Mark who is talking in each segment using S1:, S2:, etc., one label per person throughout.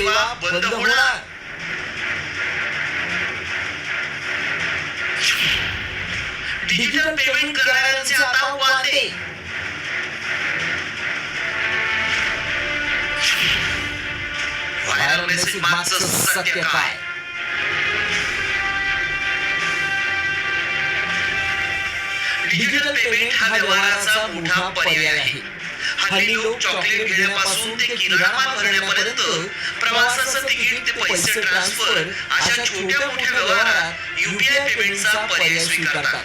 S1: सेवा बंद होणार. डिजिटल पेमेंट करणाऱ्यांचे आता वाटे व्हायरल मेसेज मागचं सत्य काय डिजिटल पेमेंट हा व्यवहाराचा मोठा पर्याय आहे. हल्ली लोक चॉकलेट घेण्यापासून ते किराणा भरण्यापर्यंत प्रवासाचं तिकीट ते पैसे ट्रान्सफर अशा छोट्या मोठ्या व्यवहारात युपीआय पेमेंटचा पर्याय स्वीकारतात.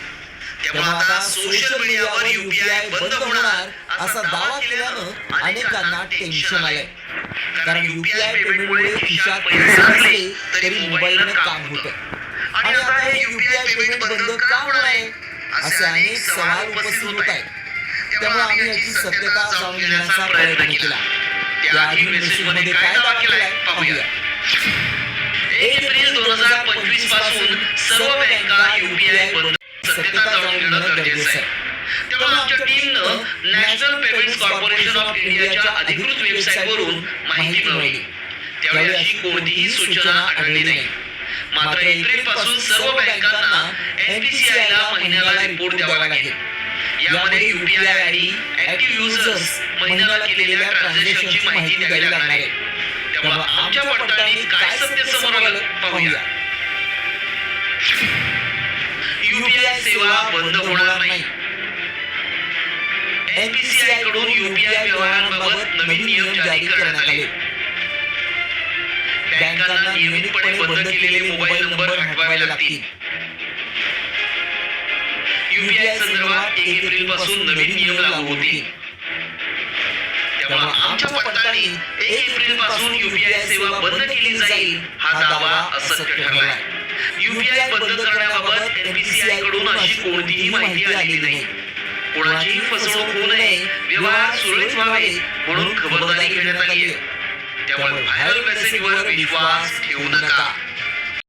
S1: त्यामुळे आता सोशल मीडियावर युपीआय बंद होणार असा दावा केल्यानं अनेकांना टेन्शन आलंय. कारण युपीआय पेमेंटमुळे खिशात पैसे असले तरी मोबाईलनं काम होतं. आणि आता हे युपीआय पेमेंट बंद का होणार आहे? असे अनेक सवाल उपस्थित होत आहेत. त्यामुळे आम्ही याची सत्यता जाणून घेण्याचा प्रयत्न केला. त्याआधी मेसेजमध्ये काय दावा केलाय पाहूया. एक एप्रिल दोन हजार पंचवीसपासून सर्व बँका युपीआय बंद सत्यता जाणून घेणं गरजेचं आहे. तेव्हा आमच्या टीमनं नॅशनल पेमेंट्स कॉर्पोरेशन ऑफ इंडियाच्या अधिकृत वेबसाईटवरून माहिती मिळवली त्यावेळी अशी कोणतीही सूचना आढळली नाही. मात्र एप्रिलपासून सर्व बँकांना एनपीसीआय ला महिन्याला रिपोर्ट द्यावा लागेल. यामध्ये युपीआय आयडी ऍक्टिव्ह युजर्स महिन्याला केलेल्या ट्रान्झॅक्शनची माहिती द्यावी लागणार आहे. आमच्या पडताळणीत काय सत्य समोर आलं पाहूया. युपीआय सेवा बंद होणार नाही. एनपीसीआयकडून युपीआय व्यवहारांबाबत नवीन नियम जारी करण्यात आले. बँकांना नियमितपणे बंद केलेले मोबाईल नंबर हटवावे लागतील. युपीआय संदर्भात एक एप्रिलपासून नवीन नियम लागू होतील. आमच्या पडताळणीत एक एप्रिलपासून युपीआय सेवा बंद केली जाईल हा दावा असत्य ठरलाय युपीआय बंद करण्याबाबत एनपीसीआयकडून अशी कोणतीही माहिती आलेली नाही. कोणाचीही फसवणूक होऊ नये. व्यवहार सुरळीत व्हावे म्हणून खबरदारी घेण्यात आली आहे. त्यामुळे व्हायरल मेसेजवर विश्वास ठेवू नका.